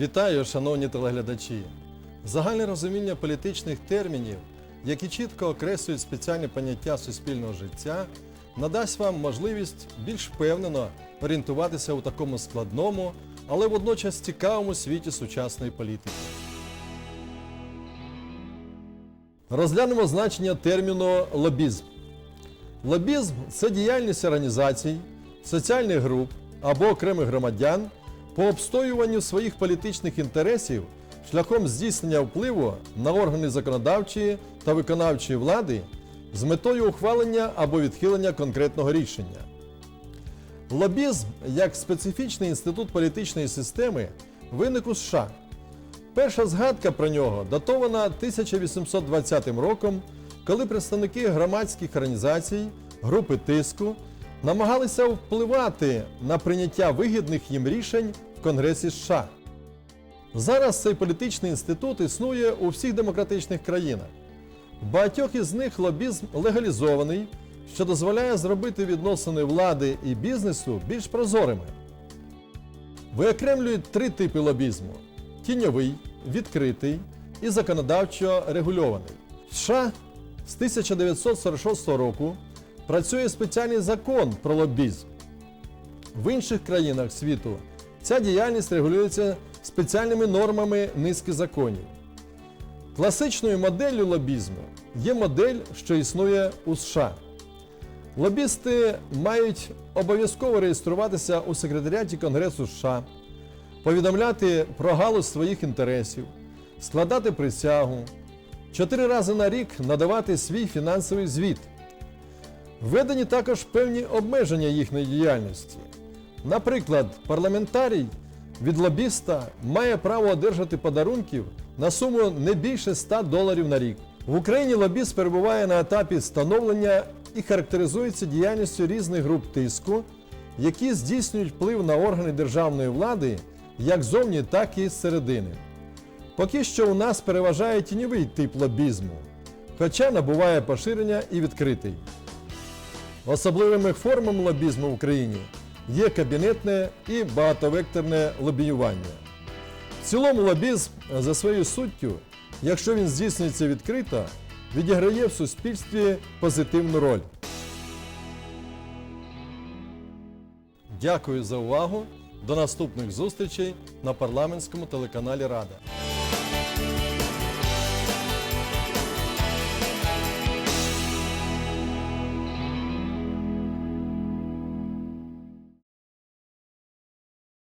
Вітаю, шановні телеглядачі! Загальне розуміння політичних термінів, які чітко окреслюють спеціальні поняття суспільного життя, надасть вам можливість більш впевнено орієнтуватися у такому складному, але водночас цікавому світі сучасної політики. Розглянемо значення терміну лобізм. Лобізм це діяльність організацій, соціальних груп або окремих громадян по обстоюванню своїх політичних інтересів шляхом здійснення впливу на органи законодавчої та виконавчої влади з метою ухвалення або відхилення конкретного рішення. Лобізм як специфічний інститут політичної системи виник у США. Перша згадка про нього датована 1820 роком, коли представники громадських організацій, групи тиску намагалися впливати на прийняття вигідних їм рішень в Конгресі США. Зараз цей політичний інститут існує у всіх демократичних країнах. В багатьох із них лобізм легалізований, що дозволяє зробити відносини влади і бізнесу більш прозорими. Виокремлюють три типи лобізму: тіньовий, відкритий і законодавчо регульований. США з 1946 року працює спеціальний закон про лобізм. В інших країнах світу ця діяльність регулюється спеціальними нормами низки законів. Класичною моделлю лобізму є модель, що існує у США. Лобісти мають обов'язково реєструватися у секретаріаті Конгресу США, повідомляти про галузь своїх інтересів, складати присягу, чотири рази на рік надавати свій фінансовий звіт. Введені також певні обмеження їхньої діяльності. Наприклад, парламентарій від лобіста має право одержати подарунків на суму не більше 100 доларів на рік. В Україні лобіст перебуває на етапі становлення і характеризується діяльністю різних груп тиску, які здійснюють вплив на органи державної влади як зовні, так і зсередини. Поки що у нас переважає тіньовий тип лобізму, хоча набуває поширення і відкритий. Особливими формами лобізму в Україні є кабінетне і багатовекторне лобіювання. В цілому лобізм за своєю суттю, якщо він здійснюється відкрито, відіграє в суспільстві позитивну роль. Дякую за увагу. До наступних зустрічей на парламентському телеканалі Рада.